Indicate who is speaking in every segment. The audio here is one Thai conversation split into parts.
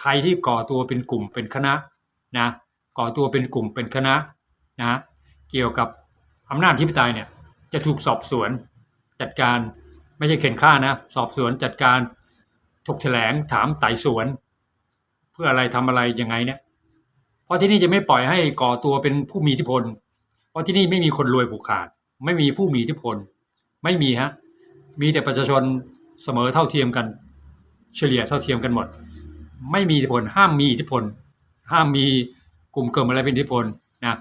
Speaker 1: ใครที่ก่อตัวเป็นกลุ่มเป็นคณะนะก่อตัวเป็นกลุ่มเป็นคณะนะเกี่ยวกับอำนาจที่ปไตยเนี่ยจะถูกสอบสวนจัดการไม่ใช่เข็นฆ่านะ สอบสวนจัดการถกแถลงถามไต่สวน เพื่ออะไรทำอะไรยังไงเนี่ยเพราะที่นี่จะไม่ปล่อยให้ก่อตัวเป็นผู้มีอิทธิพล เพราะที่นี่ไม่มีคนรวยผูกขาด ไม่มีผู้มีอิทธิพล ไม่มีฮะมีแต่ประชาชนเสมอเท่าเทียมกัน เฉลี่ยเท่าเทียมกันหมด ไม่มีอิทธิพล ห้ามมีอิทธิพล ห้ามมีกลุ่มเกิมอะไรเป็นอิทธิพลนะ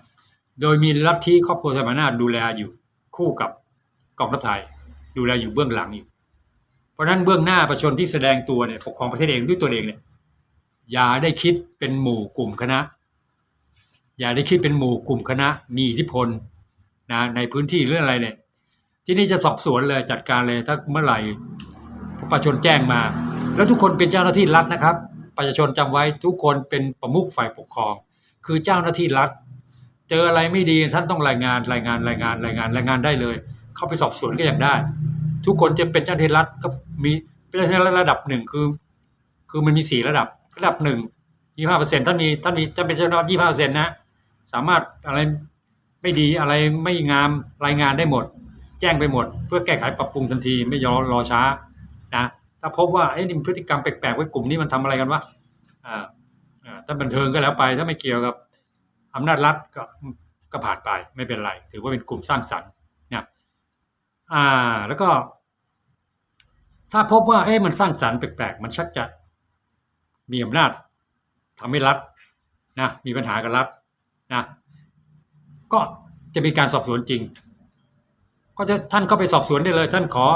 Speaker 1: โดยมีลัฐทธิครอบครัวสมณนาดูแลอยู่คู่กับกองทัพไทย ดูแลอยู่เบื้องหลังอยู่ เพราะฉะนั้นเบื้องหน้าประชาชนที่แสดงตัวเนี่ยปกครองประเทศเองด้วยตัวเองเนี่ยอย่าได้คิดเป็นหมู่กลุ่มคณะ อย่าได้คิดเป็นหมู่กลุ่มคณะ มีอิทธิพลนะในพื้นที่เรื่องอะไรเนี่ย ที่นี่จะสอบสวนเลยจัดการเลยถ้าเมื่อไหร่ประชาชนแจ้งมา แล้วทุกคนเป็นเจ้าหน้าที่รัฐนะครับ ประชาชนจำไว้ทุกคนเป็นประมุขฝ่ายปกครอง คือเจ้าหน้าที่รัฐ เจออะไรไม่ดีท่านต้องรายงานรายงานรายงานรายงานรายงานได้เลย เข้าไปสอบสวนก็ยังได้ ทุกคนจะเป็นเจ้าหน้าที่รัฐก็มีเป็นเจ้าหน้าที่รัฐระดับหนึ่งคือ คือมันมีสี่ระดับระดับหนึ่งยี่ห้าเปอร์เซ็นต์ท่านมีท่านมีจะเป็นเจ้าหน้าที่ยี่ห้าเปอร์เซ็นต์นะสามารถอะไรไม่ดีอะไรไม่งามรายงานได้หมด แจ้งไปหมด เพื่อแก้ไขปรับปรุงทันทีไม่ยอรอช้านะาพบว่าเอ้ยนี่มันพฤติกรรมแปลกๆไว้กลุ่มนี้มันทำอะไรกันวะอ่าถ้าบันเทิงก็แล้วไป ถ้าไม่เกี่ยวกับอำนาจรัฐก็ก็ผ่านไปไม่เป็นไร ถือว่าเป็นกลุ่มสร้างสรรค์นะอ่าแล้วก็ ถ้าพบว่าเอ้ยมันสร้างสรรค์แปลกๆมันชักจะมีอำนาจทำให้รัฐนะมีปัญหากับรัฐนะก็จะมีการสอบสวนจริง ก็จะท่านก็ไปสอบสวนได้เลย ท่านขอ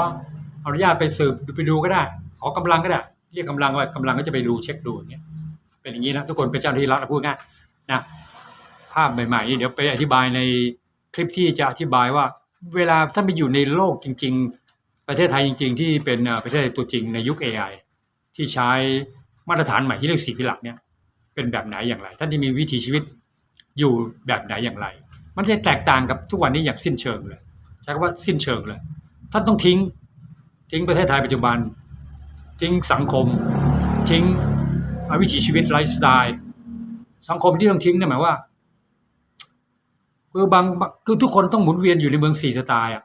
Speaker 1: อนุญาตไปสืบไปดูก็ได้ ขอกำลังก็ได้เรียกกำลังว่ากำลังก็จะไปดูเช็คดูอย่างเงี้ยเป็นอย่างนี้นะทุกคนเป็นเจ้าหน้าที่รัฐพูดง่ายนะภาพใหม่ๆนี่เดี๋ยวไปอธิบายในคลิปที่จะอธิบายว่า เวลาท่านไปอยู่ในโลกจริง ๆ ประเทศไทยจริง ๆ ที่เป็นประเทศตัวจริงในยุค AI ที่ใช้มาตรฐานใหม่ที่เรียกสี่พิหลักเนี่ยเป็นแบบไหนอย่างไร ท่านที่มีวิถีชีวิตอยู่แบบไหนอย่างไร มันจะแตกต่างกับทุกวันนี้อย่างสิ้นเชิงเลยใช้คำว่าสิ้นเชิงเลยท่านต้องทิ้งทิ้งประเทศไทยปัจจุบัน ทิ้งสังคม ทิ้งวิถีชีวิตไลฟ์สไตล์สังคมที่ต้องทิ้งเนี่ยหมายว่าคือบางคือทุกคนต้องหมุนเวียนอยู่ในเมืองสี่สไตล์อะ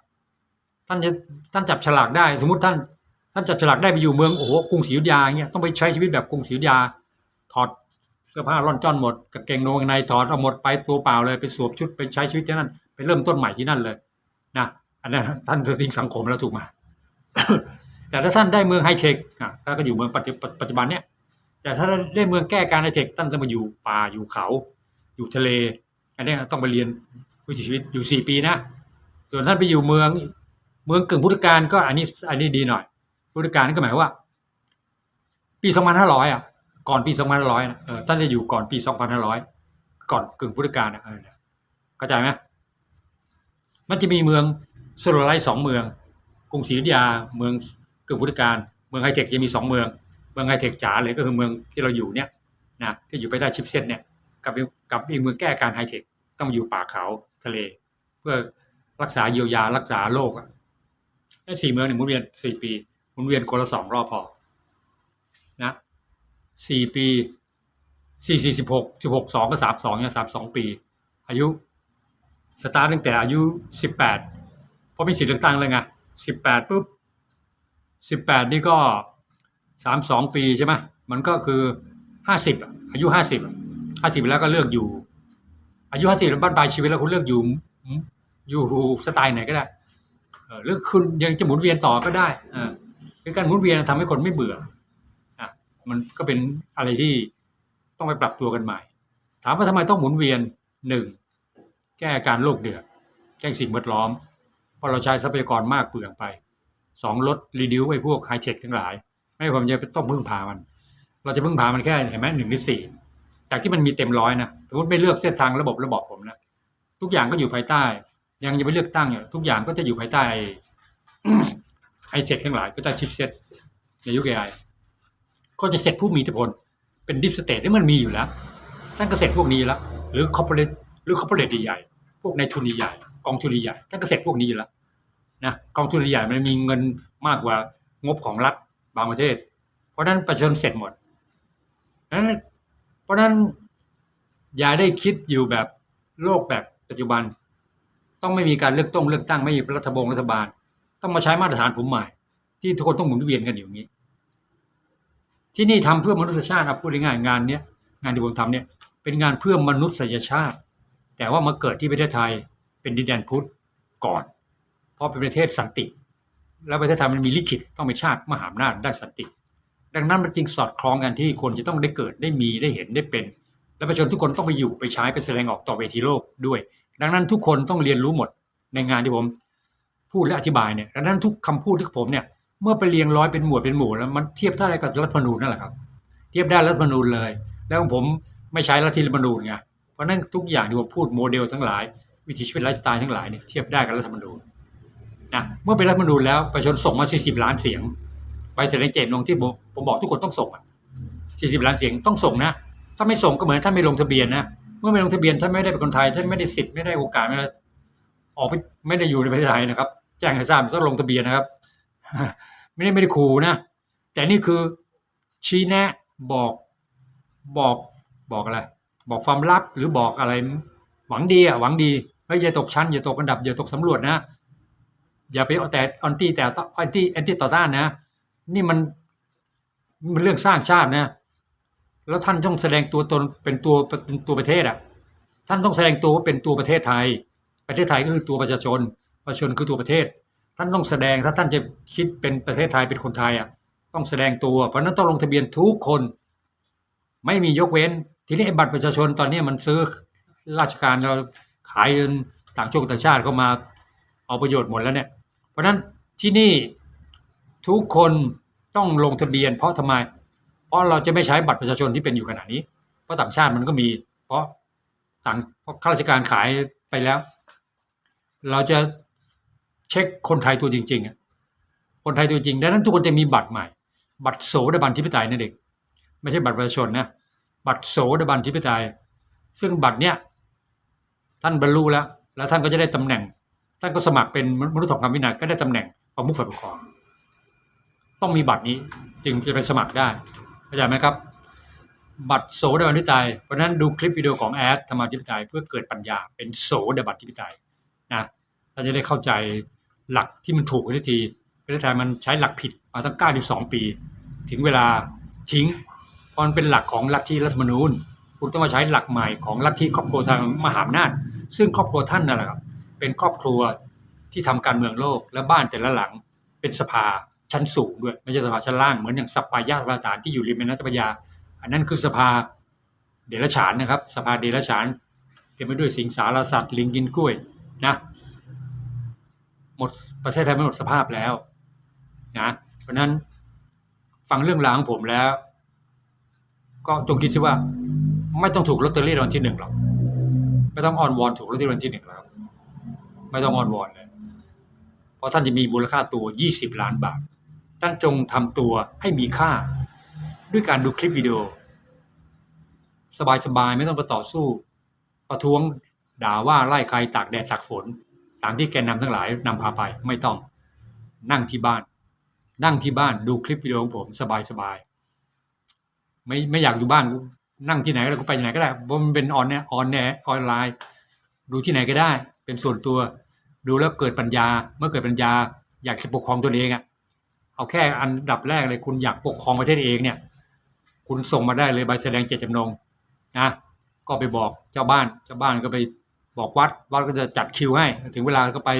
Speaker 1: ท่านจะท่านจับฉลากได้ สมมติท่าน ท่านจับฉลากได้ไปอยู่เมืองโอ้โหกรุงศรีอยุธยาอย่างเงี้ยต้องไปใช้ชีวิตแบบกรุงศรีอยุธยา ถอดเสื้อผ้าร่อนจ้อนหมดกางเกงโนงในถอดเอาหมดไปตัวเปล่าเลยไปสวมชุดไปใช้ชีวิตที่นั่นไปเริ่มต้นใหม่ที่นั่นเลยนะอันนั้นท่านจะทิ้งสังคมแล้วถูกไหม แต่ถ้าท่านได้เมืองไฮเทคท่านก็อยู่เมืองปัจจุบันเนี้ยแต่ถ้าได้เมืองแก้การไฮเทคท่านจะมาอยู่ป่าอยู่เขา อยู่ทะเล อันนี้ต้องไปเรียนวิถีชีวิตอยู่สี่ปีนะ ส่วนท่านไปอยู่เมืองเมืองกึ่งพุทธกาลก็อันนี้อันนี้ดีหน่อย พุทธกาลก็หมายว่า ปีสองพันห้าร้อยอะก่อนปีสองพันห้าร้อยนะท่านจะอยู่ก่อนปีสองพันห้าร้อยก่อนกึ่งพุทธกาลนะเข้าใจไหมมันจะมีเมืองสโลไลสองเมือง กรุงศรีอยุธยาเมือง กึ่งพุทธกาลเมืองไฮเทคจะมีสองเมือง เมืองไฮเทคจ๋าเลยก็คือเมืองที่เราอยู่เนี่ยนะที่อยู่ภายใต้ชิปเซ็ตเนี่ยกับอีกกับอีกเมืองแก้การไฮเทคต้องอยู่ป่าเขาทะเล เพื่อรักษาเยียวยารักษาโรคอะไอสี่เมืองเนี่ยมุนเวียนสี่ปีมุนเวียนคนละสองรอบพอนะสี่ปีสี่สี่สิบหกสิบหกสองก็สามสองเนี่ยสามสองปี อายุสตาร์ตั้งแต่อายุสิบแปดเพอมีสิทธิ์เลือกตั้งเลยไงสิบแปดปุ๊บ สิบแปดนี่ก็สามสองปีใช่ไหมมันก็คือห้าสิบอายุห้าสิบห้าสิบแล้วก็เลือกอยู่ อายุห้าสิบแล้วบ้านปลายชีวิตแล้วคุณเลือกอยู่อยู่สไตล์ไหนก็ได้เออหรือคุณยังจะหมุนเวียนต่อก็ได้ออคือการหมุนเวียนทำให้คนไม่เบื่ออะมันก็เป็นอะไรที่ต้องไปปรับตัวกันใหม่ ถามว่าทำไมต้องหมุนเวียนหนึ่งแก้การโลกเดือดแก้สิ่งแวดล้อมเพราะเราใช้ทรัพยากรมากเปลืองไป สองลดรีดิวไอ้พวกไฮเทคทั้งหลาย ไม่ผมจะต้องพึ่งพามัน เราจะพึ่งพามันแค่เห็นไหมหนึ่งในสี่จากที่มันมีเต็มร้อยนะสมมติไม่เลือกเส้นทางระบบระบบผมนะทุกอย่างก็อยู่ภายใต้ ยังจะไปเลือกตั้งอยู่ยทุกอย่างก็จะอยู่ภายใต้ไอเซ็ตทั้งหลายก็จะชิปเซ็ตในยุค AI ก็จะเสร็จผู้มีอิทธิพลเป็นดิฟสเตทที่มันมีอยู่แล้วตั้งก็เสร็จพวกนี้แล้ว หรือคอร์ปอเรทหรือคอร์ปอเรทใหญ่พวกในทุนใหญ่กองทุนใหญ่ตั้งก็เสร็จพวกนี้แล้ว นะกองทุนใหญ่มันมีเงินมากกว่างบของรัฐบางประเทศ เพราะนั้นประชาชนเสร็จหมดนั้นเพราะนั้นอย่าได้คิดอยู่แบบโลกแบบปัจจุบัน ต้องไม่มีการเลือกตั้งเลือกตั้งไม่มีรัฐบงรัฐบาล ต้องมาใช้มาตรฐานผมใหม่ ที่ทุกคนต้องหมุนเวียนกันอยู่อย่างนี้ ที่นี่ทำเพื่อมนุษยชาตินะพูดง่ายงานเนี้ยงานที่ผมทำเนี่ยเป็นงานเพื่อมนุษยชาติ แต่ว่ามาเกิดที่ประเทศไทยเป็นดินแดนพุทธก่อน เพราะเป็นประเทศสันติ แล้วประเทศไทยมันมีลิขิตต้องเป็นชาติมหาอำนาจด้านสันติ ดังนั้นมันจึงสอดคล้องกันที่คนจะต้องได้เกิดได้มีได้เห็นได้เป็น และประชาชนทุกคนต้องไปอยู่ไปใช้ไปแสดงออกต่อเวทีโลกด้วย ดังนั้นทุกคนต้องเรียนรู้หมดในงานที่ผมพูดและอธิบายเนี่ยดังนั้นทุกคำพูดที่ผมเนี่ยเมื่อไปเรียงร้อยเป็นหมวดเป็นหมู่แล้วมันเทียบเท่าไรกับรัฐธรรมนูญนั่นแหละครับ เทียบได้รัฐธรรมนูญเลย แล้วผมไม่ใช้รัฐธรรมนูญไงเพราะนั้นทุกอย่างที่ผมพูดโมเดลทั้งหลาย วิถีชีวิตไลฟ์สไตล์ทั้งหลายเนี่ยเทียบได้กับรัฐธรรมนูญ นะเมื่อเป็นรัฐมนูญแล้วประชาชนส่งมา 40 ล้านเสียงไปแสดงเจตจำนงที่ผมผมบอกทุกคนต้องส่งอะ40 ล้านเสียงต้องส่งนะ ถ้าไม่ส่งก็เหมือนท่านไม่ลงทะเบียนนะเมื่อไม่ลงทะเบียนท่านไม่ได้เป็นคนไทยท่านไม่ได้สิทธิ์ไม่ได้โอกาสไม่ได้ออกไปไม่ได้อยู่ในประเทศไทยนะครับ แจ้งให้ทราบต้องลงทะเบียนนะครับ ไม่ได้ไม่ได้ขู่นะ แต่นี่คือชี้แนะบอกบอกบอกอะไร บอกความลับหรือบอกอะไร หวังดีอะหวังดีเฮ้ยอย่าตกชั้นอย่าตกอันดับอย่าตกสำรวจนะ อย่าไปเอาแต่อันตี้แต่อันตี้อันตี้ต่อต้านนะ นี่มันมันเรื่องสร้างชาตินะ แล้วท่านต้องแสดงตัวตนเป็นตัวเป็นตัวประเทศอะ ท่านต้องแสดงตัวว่าเป็นตัวประเทศไทย ประเทศไทยก็คือตัวประชาชน ประชาชนคือตัวประเทศ ท่านต้องแสดงถ้าท่านจะคิดเป็นประเทศไทยเป็นคนไทยอะ ต้องแสดงตัว เพราะฉะนั้นต้องลงทะเบียนทุกคน ไม่มียกเว้น ทีนี้ไอ้บัตรประชาชนตอนนี้มันซื้อราชการเราขายจนต่างชาติต่างชาติเข้ามาเอาประโยชน์หมดแล้วเนี่ยเพ ราะฉะนั้นที่นี่ทุกคนต้องลงทะเบียน เพราะทำไม เพราะเราจะไม่ใช้บัตรประชาชนที่เป็นอยู่ขณะนี้ เพราะต่างชาติมันก็มี เพราะต่างเพราะข้าราชการขายไปแล้ว เราจะเช็คคนไทยตัวจริงๆอะคนไทยตัวจริงดังนั้นทุกคนจะมีบัตรใหม่ บัตรโสดาบันทิปไตยนั่นเองไม่ใช่บัตรประชาชนนะบัตรโสดาบันทิปไตยซึ่งบัตรเนี้ยท่านบรรลุแล้ว แล้วท่านก็จะได้ตำแหน่ง ท่านก็สมัครเป็นมนุษย์ถกคำวินัยก็ได้ตำแหน่งประมุขฝ่ายปกครอง ต้องมีบัตรนี้จึงจะไปสมัครได้เข้าใจไหมครับ บัตรโสดาบันทิปไตยเพราะนั้นดูคลิปวิดีโอของแอดธรรมาธิปไตยเพื่อเกิดปัญญาเป็นโสดาบันทิปไตยนะเราจะได้เข้าใจหลักที่มันถูกกันทีประเทศไทยมันใช้หลักผิดมาตั้ง92ปี ถึงเวลาทิ้งเพราะมันเป็นหลักของลัทธิรัฐมนูญ คุณต้องมาใช้หลักใหม่ของลัทธิครอบครัวทางมหาอำนาจซึ่งครอบครัวท่านนั่นแหละครับ เป็นครอบครัวที่ทำการเมืองโลก และบ้านแต่ละหลังเป็นสภาชั้นสูงด้วย ไม่ใช่สภาชั้นล่างเหมือนอย่างสปายาสภาฐานที่อยู่ริมแม่น้ำเจ้าพระยา อันนั้นคือสภาเดรัจฉานนะครับ สภาเดรัจฉานเต็มไปด้วยสิงสารสัตว์ลิงกินกล้วยนะหมดประเทศไทยไม่หมดสภาพแล้วนะเพราะนั้นฟังเรื่องราวของผมแล้ว ก็จงคิดซิว่า ไม่ต้องถูกลอตเตอรี่รางวัลที่หนึ่งหรอกไม่ต้องอ้อนวอนถูกลอตเตอรี่รางวัลที่หนึ่งแล้วครับ ไม่ต้องอ้อนวอนเลย เพราะท่านจะมีมูลค่าตัว 20 ล้านบาท ท่านจงทำตัวให้มีค่า ด้วยการดูคลิปวิดีโอ สบายๆ ไม่ต้องไปต่อสู้ ประท้วงด่าว่าไล่ใครตากแดดตากฝน ตามที่แกนนำทั้งหลายนำพาไปไม่ต้อง นั่งที่บ้าน นั่งที่บ้านดูคลิปวิดีโอของผมสบายๆไม่ไม่อยากอยู่บ้านนั่งที่ไหนก็ได้กูไปที่ไหนก็ได้เพราะมันเป็นออนเนี่ยออนเนี่ยออนไลน์ ดูที่ไหนก็ได้ เป็นส่วนตัว ดูแล้วเกิดปัญญา เมื่อเกิดปัญญา อยากจะปกครองตัวเองอะ่ะเอาแค่อันดับแรกเลยคุณอยากปกครองประเทศเองเนี่ย คุณส่งมาได้เลยใบแสดงเจตจำนงนะก็ไปบอกเจ้าบ้านเจ้าบ้านก็ไปบอกวัดวัดก็จะจัดคิวให้ ถึงเวลาก็ไป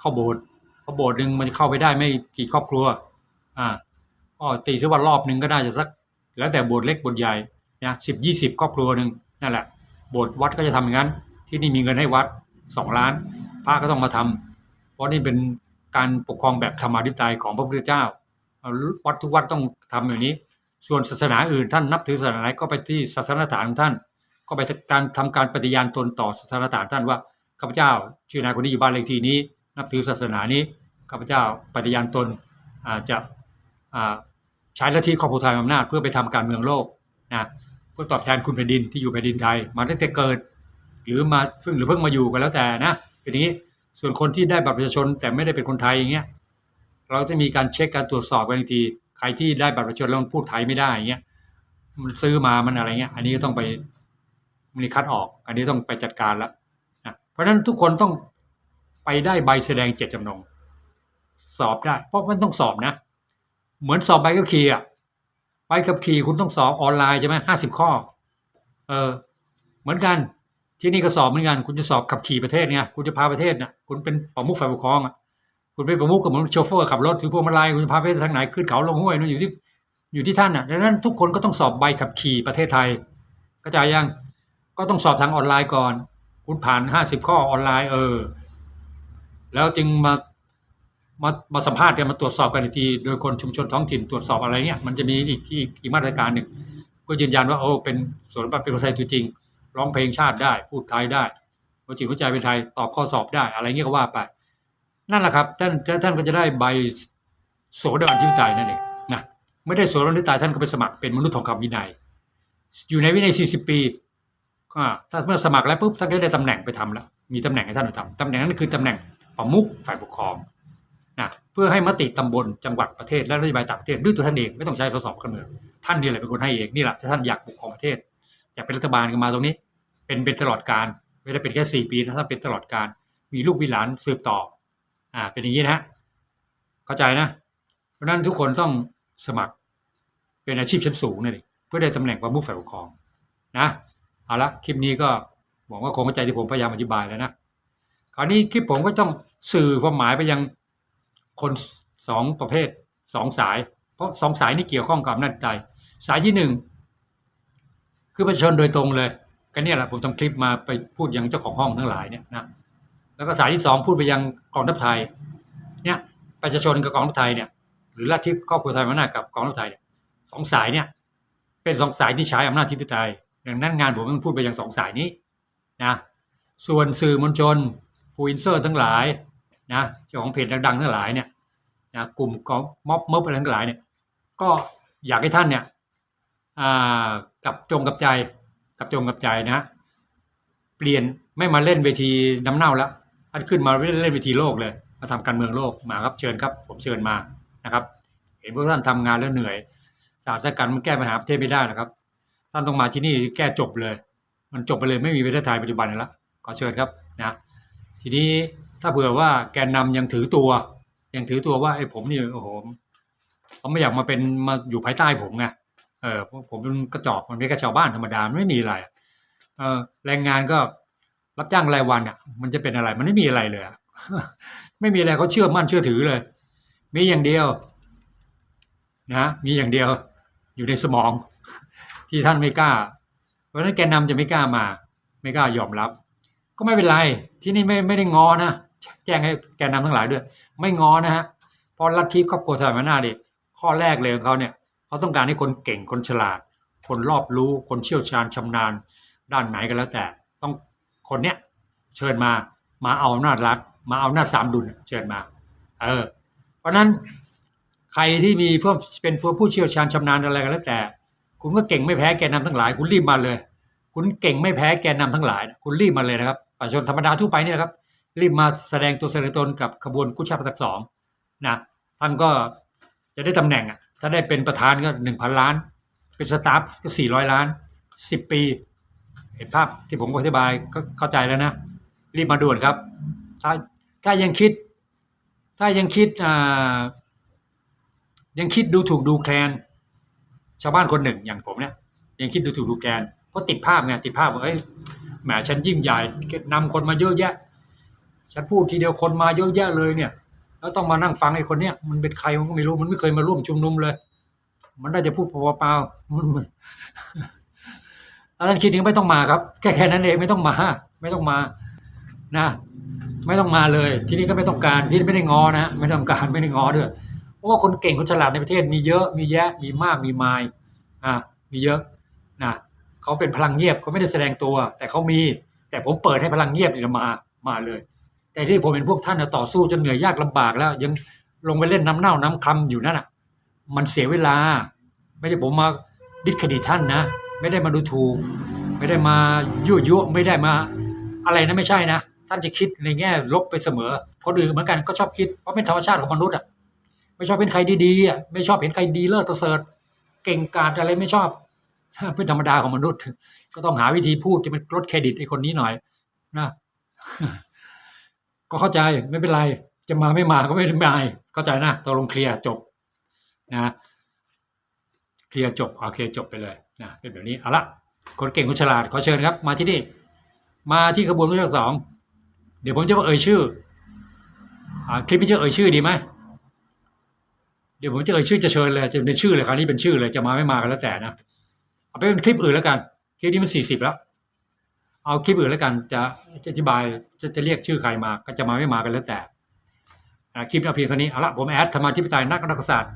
Speaker 1: เข้าโบสถ์เพราะโบสถ์หนึ่งมันจะเข้าไปได้ไม่กี่ครอบครัว อ่าก็ตีซะว่ารอบหนึ่งก็ได้จะสัก แล้วแต่โบสถ์เล็กโบสถ์ใหญ่นะสิบยี่สิบครอบครัวหนึ่งนั่นแหละโบสถ์วัดก็จะทำอย่างนั้น ที่นี่มีเงินให้วัด สองล้านพระก็ต้องมาทำเพราะนี่เป็นการปกครองแบบธรรมาธิปไตยของพระพุทธเจ้าวัดทุกวัดต้องทำอย่างนี้ ส่วนศาสนาอื่นท่านนับถือศาสนาไหนก็ไปที่ศาสนสถานของท่าน ก็ไปการทำการปฏิญาณตนต่อศาสนสถานท่านว่าข้าพเจ้าชื่อนายคนนี้อยู่บ้านเลขที่นี้ นับถือศาสนานี้ข้าพเจ้าปฏิญาณตนจะใช้ลัทธิครอบครัวไทยอำนาจเพื่อไปทำการเมืองโลกนะเพื่อตอบแทนคุณแผ่นดินที่อยู่แผ่นดินไทยมาตั้งแต่เกิด หรือมาเพิ่งหรือเพิ่งมาอยู่กันแล้วแต่นะเป็นอย่างนี้ส่วนคนที่ได้บัตรประชาชนแต่ไม่ได้เป็นคนไทยอย่างเงี้ยเราจะมีการเช็คการตรวจสอบกันอีกทีใครที่ได้บัตรประชาชนแล้วพูดไทยไม่ได้อย่างเงี้ยมันซื้อมามันอะไรเงี้ย อันนี้ก็ต้องไปมันคัดออก อันนี้ต้องไปจัดการล้วนะเพราะฉะนั้นทุกคนต้องไปได้ใบแสดงเจตจำนง สอบได้ เพราะมันต้องสอบนะ เหมือนสอบใบขับขี่อะใบขับขี่คุณต้องสอบออนไลน์ใช่ไหมห้าสิบข้อ เออ เหมือนกัน ที่นี่ก็สอบเหมือนกัน คุณจะสอบขับขี่ประเทศเนี่ยคุณจะพาประเทศเนี่ยคุณเป็นประมุขฝ่ายปกครองอะคุณเป็นประมุขกับเหมือนโชเฟอร์ขับรถถือพวงมาลัยคุณจะพาประเทศทางไหนขึ้นเขาลงห้วยนู่นอยู่ที่อยู่ที่ท่านอะดังนั้นทุกคนก็ต้องสอบใบขับขี่ประเทศไทยกระจายยังก็ต้องสอบทางออนไลน์ก่อน คุณผ่านห้าสิบข้อออนไลน์เออ แล้วจึงมามามาสัมภาษณ์กันมาตรวจสอบกันทีโดยคนชุมชนท้องถิ่นตรวจสอบอะไรเนี่ยมันจะมีอีกอีกอีกมาตรการหนึ่งเพื่อยืนยันว่าโอ้เป็นส่วนเป็นคนไทยตัวจริง ร้องเพลงชาติได้ พูดไทยได้หัวจิตหัวใจเป็นไทยตอบข้อสอบได้ อะไรเงี้ยก็ว่าไป นั่นแหละครับท่านท่านก็จะได้ใบโสดาบันทิปไตยนั่นเองนะไม่ได้โสดาบันทิปไตยท่านก็ไปสมัครเป็นมนุษย์ทองคำวินัย อยู่ในวินัย 40 ปีก็ถ้าเมื่อสมัครแล้วปุ๊บท่านก็ได้ตำแหน่งไปทำแล้วมีตำแหน่งให้ท่านไปทำตำแหน่งนั้นคือตำแหน่งประมุขฝ่ายปกครองนะเพื่อให้มติตำบลจังหวัดประเทศและนโยบายต่างประเทศด้วยตัวท่านเองไม่ต้องใช้สสคนเมืองท่านนี่แหละเป็นคนให้เองนี่แหละถ้าท่านอยากปกครองประเทศากเป็นรัฐบาลก็มาตรงนี้ เป็นเป็นตลอดการไม่ได้เป็นแค่สี่ปีนะถ้าเป็นตลอดการ มีลูกมีหลานสืบต่อ อ่า เป็นอย่างนี้นะเข้าใจนะ เพราะนั้นทุกคนต้องสมัครเป็นอาชีพชั้นสูงนั่นเองเพื่อได้ตำแหน่งประมุขฝ่ายปกครองนะเอาละคลิปนี้ก็หวังว่าคงเข้าใจที่ผมพยายามอธิบายแล้วนะคราวนี้คลิปผมก็ต้องสื่อความหมายไปยังคนสองประเภทสองสาย เพราะสองสายนี้เกี่ยวข้องกับอำนใจสายที่หนึ่ง คือประชาชนโดยตรงเลย ก็เนี่ยแหละผมทำคลิปมาไปพูดยังเจ้าของห้องทั้งหลายเนี่ยนะแล้วก็สายที่สองพูดไปยังกองทัพไทยเนี่ยประชาชนกับกองทัพไทยเนี่ยหรือลัทธิครอบครัวไทยมานากับกองทัพไทยเนี่ยสองสายเนี่ยเป็นสองสายที่ใช้อำนาจทิฏฐิดังนั้นงานผมต้องพูดไปยังสองสายนี้นะส่วนสื่อมวลชนฟูอินเซอร์ทั้งหลายนะเจ้าของเพจดังๆทั้งหลายเนี่ยนะกลุ่มกองม็อบเมิบอะไรทั้งหลายเนี่ยก็อยากให้ท่านเนี่ย กับจงกับใจ กับจงกับใจนะ เปลี่ยนไม่มาเล่นเวทีน้ำเน่าแล้วท่านขึ้นมาเล่นเล่นเวทีโลกเลย มาทำการเมืองโลกมาครับเชิญครับ ผมเชิญมานะครับ เห็นพวกท่านทำงานแล้วเหนื่อยสารสกัดมันแก้ปัญหาประเทศไม่ได้นะครับ ท่านต้องมาที่นี่แก้จบเลย มันจบไปเลยไม่มีประเทศไทยปัจจุบันแล้วขอเชิญครับนะทีนี้ถ้าเผื่อว่าแกนนำยังถือตัว ยังถือตัวว่าไอ้ผมนี่โอ้โหเขาไม่อยากมาเป็นมาอยู่ภายใต้ผมไง เออผมเป็นกระจอกมันเป็นกระชาวบ้านธรรมดาไม่มีอะไรเออแรงงานก็รับจ้างรายวันอะ มันจะเป็นอะไร มันไม่มีอะไรเลยไม่มีอะไรเขาเชื่อมั่นเชื่อถือเลย มีอย่างเดียว นะมีอย่างเดียว อยู่ในสมอง ที่ท่านไม่กล้า เพราะนั้นแกนนำจะไม่กล้ามา ไม่กล้ายอมรับ ก็ไม่เป็นไร ที่นี่ไม่ไม่ได้งอนะแจ้งให้แกนนำทั้งหลายด้วย ไม่งอนะฮะเพราะลัทธิครอบครัวไทยมานาดิข้อแรกเลยของเขาเนี่ย เขาต้องการให้คนเก่งคนฉลาด คนรอบรู้คนเชี่ยวชาญชำนาญ ด้านไหนก็แล้วแต่ ต้องคนเนี้ยเชิญมามาเอาอำนาจรัฐ มาเอาอำนาสามดุลเชิญมา เออ เพราะนั้นใครที่มีเพื่อเป็นผู้เชี่ยวชาญชำนาญอะไรก็แล้วแต่ คุณก็เก่งไม่แพ้แกนนำทั้งหลาย คุณรีบมาเลย คุณเก่งไม่แพ้แกนนำทั้งหลาย คุณรีบมาเลยนะครับประชาชนธรรมดาทั่วไปนี่นะครับรีบมาแสดงตัวแสดงตนกับขบวนกุชาติสองนะท่านก็จะได้ตำแหน่งอะ ถ้าได้เป็นประธานก็หนึ่งพันล้าน เป็นสตาฟก็สี่ร้อยล้านสิบปี เห็นภาพที่ผมอธิบายก็เข้าใจแล้วนะ รีบมาด่วนครับ ถ้าถ้ายังคิด ถ้ายังคิดอ่ายังคิดดูถูกดูแคลน ชาวบ้านคนหนึ่งอย่างผมเนี่ยยังคิดดูถูกดูแคลนเพราะติดภาพไงติดภาพว่าเอ้ยแหมฉันยิ่งใหญ่นำคนมาเยอะแยะ ฉันพูดทีเดียวคนมาเยอะแยะเลยเนี่ย แล้วต้องมานั่งฟังไอ้คนเนี้ยมันเป็นใครมันก็ไม่รู้มันไม่เคยมาร่วมชุมนุมเลย มันได้จะพูดเปล่าๆมันมันถ้าท่านคิดอย่งไม่ต้องมาครับแค่แค่นั้นเองไม่ต้องมา ไม่ต้องมานะ ไม่ต้องมาเลย ที่นี่ก็ไม่ต้องการที่นี่ไม่ได้งอนะไม่ต้องการไม่ได้งอด้วยเพราะว่าคนเก่งคนฉลาดในประเทศมีเยอะมีแยะมีมากมีมายอะมีเยอะนะเขาเป็นพลังเงียบเขาไม่ได้แสดงตัว แต่เขามี แต่ผมเปิดให้พลังเงียบเนี่ยมามาเลย แต่ที่ผมเป็นพวกท่านน่ะต่อสู้จนเหนื่อยยากลำบากแล้ว ยังลงไปเล่นน้ำเน่าน้ำคำอยู่นั่นอะ มันเสียเวลา ไม่ใช่ผมมาดิสเครดิตท่านนะ ไม่ได้มาดูถูก ไม่ได้มายั่วยุไม่ได้มา อะไรนะไม่ใช่นะ ท่านจะคิดในแง่ลบไปเสมอคนอื่นเหมือนกันก็ชอบคิดเพราะเป็นธรรมชาติของมนุษย์อะไม่ชอบเป็นใครดีๆอะไม่ชอบเห็นใครดีเลิศประเสริฐเก่งกาจอะไรไม่ชอบเป็นธรรมดาของมนุษย์ ก็ต้องหาวิธีพูดที่มันลดเครดิตไอ้คนนี้หน่อยนะ ก็เข้าใจไม่เป็นไรจะมาไม่มาก็ไม่เป็นไรเข้าใจนะตกลงเคลียร์จบนะเคลียร์จบโอเคจบไปเลยนะเป็นแบบนี้เอาละคนเก่งคนฉลาดขอเชิญครับ มาที่นี่ มาที่ขบวนผู้ที่สองเดี๋ยวผมจะมาเอ่ยชื่ออคลิปนี้จะเอ่ยชื่อดีไหมเดี๋ยวผมจะเอ่ยชื่อจะเชิญเลยจะเป็นชื่อเลยคราวนี้เป็นชื่อเลยจะมาไม่มากันแล้วแต่นะเอาไปเป็นคลิปอื่นแล้วกันคลิปนี้มันสี่สิบแล้ว เอาคลิปอื่นแล้วกันจะจะอธิบายจะจะเรียกชื่อใครมาก็จะมาไม่มากันแล้วแต่คลิปเอาเพียงเท่านี้เอาละผมแอดธรรมาธิปไตยนักนักศาสตร์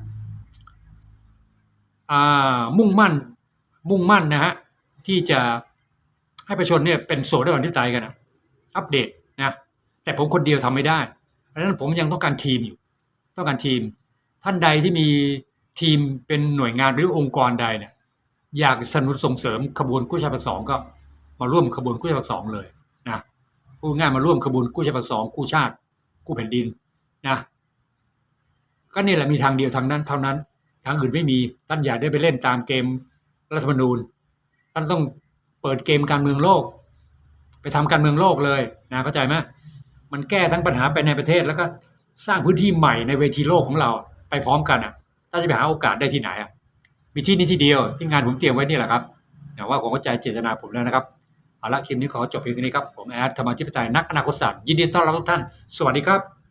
Speaker 1: อ่ามุ่งมั่นมุ่งมั่นนะฮะที่จะให้ประชาชนเนี่ยเป็นโสดได้วันที่ตายกันนะอัปเดตนะแต่ผมคนเดียวทำไม่ได้เพราะฉะนั้นผมยังต้องการทีมอยู่ ต้องการทีม ท่านใดที่มีทีมเป็นหน่วยงานหรือองค์กรใดเนี่ยอยากสนับสนุนส่งเสริมขบวนกู้ชาติสองก็ มาร่วมขบวนกู้ชาติภาคสองเลยนะพูดง่ายมาร่วมขบวนกู้ชาติภาคสองกู้ชาติ กู้แผ่นดินนะก็นี่แหละมีทางเดียวทางนั้นเท่านั้น ทางอื่นไม่มีท่านอย่าได้ไปเล่นตามเกมรัฐธรรมนูญท่านต้องเปิดเกมการเมืองโลก ไปทำการเมืองโลกเลยนะเข้าใจไหมมันแก้ทั้งปัญหาไปในประเทศแล้วก็สร้างพื้นที่ใหม่ในเวทีโลกของเราไปพร้อมกันอะถ้าจะไปหาโอกาสได้ที่ไหนอะมีที่นี้ที่เดียวที่งานผมเตรียมไว้นี่แหละครับแต่ว่าผมเข้าใจเจตนาผมแล้วนะครับ เอาละคลิปนี้ขอจบเพียงเท่านี้ครับ ผมแอดธรรมาธิปไตยนักอนาคตศาสตร์ยินดีต้อนรับทุกท่าน สวัสดีครับ